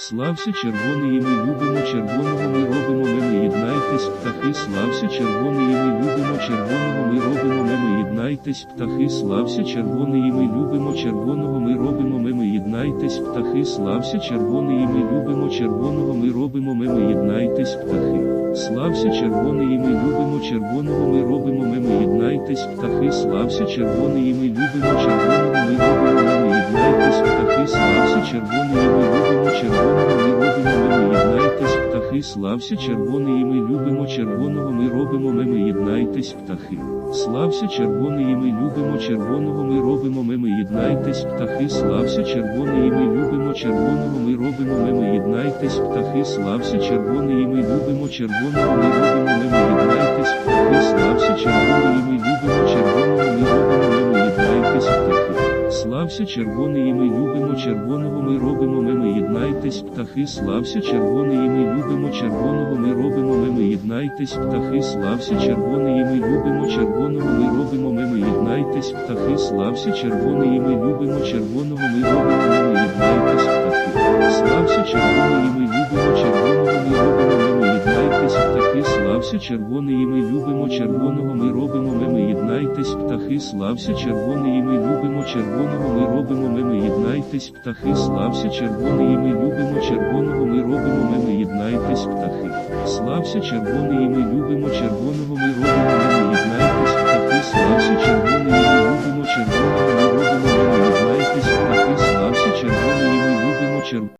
Слався червоний, ми любимо червоного, ми робимо ми, ми єднайтесь, птахи, слався червоний, і ми любимо червоного, ми робимо ми, ми єднайтесь, птахи, слався червоний, ми любимо червоного, ми робимо ми, ми єднайтесь, птахи, слався червоний, ми любимо червоного, ми робимо ми, ми єднайтесь, птахи. Слався червоний, ми любимо червоного, ми робимо ми, ми єднайтесь, птахи, слався червоний, ми любимо червоного, ми робимо ми, ми єднайтесь, птахи, слався червоний, ми любимо червоного, ми робимо ми, ми єднайтесь, птахи, слався червоний, і ми любимо червоного, ми робимо ми, ми єднайтесь, птахи. Слався червоний, і ми любимо червоного, ми робимо ми, ми єднайтесь, птахи, слався червоний, і ми любимо червоного, ми робимо ми, ми єднайтесь, птахи, слався червоний, і ми любимо червоного, ми робимо ми, ми єднайтесь, птахи, Слався червоний, і ми любимо червоного, ми робимо ми, єднайтесь, птахи, слався червоний, ми любимо червоного, ми робимо ми, єднайтесь, птахи, слався червоний, ми любимо червоного, ми робимо ми, ми єднайтесь, птахи, слався червоний, ми любимо червоного, ми робимо ми, червоний, і ми любимо червоного, ми робимо ми, ми єднайтесь, птахи, слався червоний, і ми любимо червоного, ми робимо ми, ми єднайтесь, птахи, слався червоний, і ми любимо червоного, ми робимо ми, ми єднайтесь, птахи. Слався червоний, і ми любимо червоного, ми робимо ми,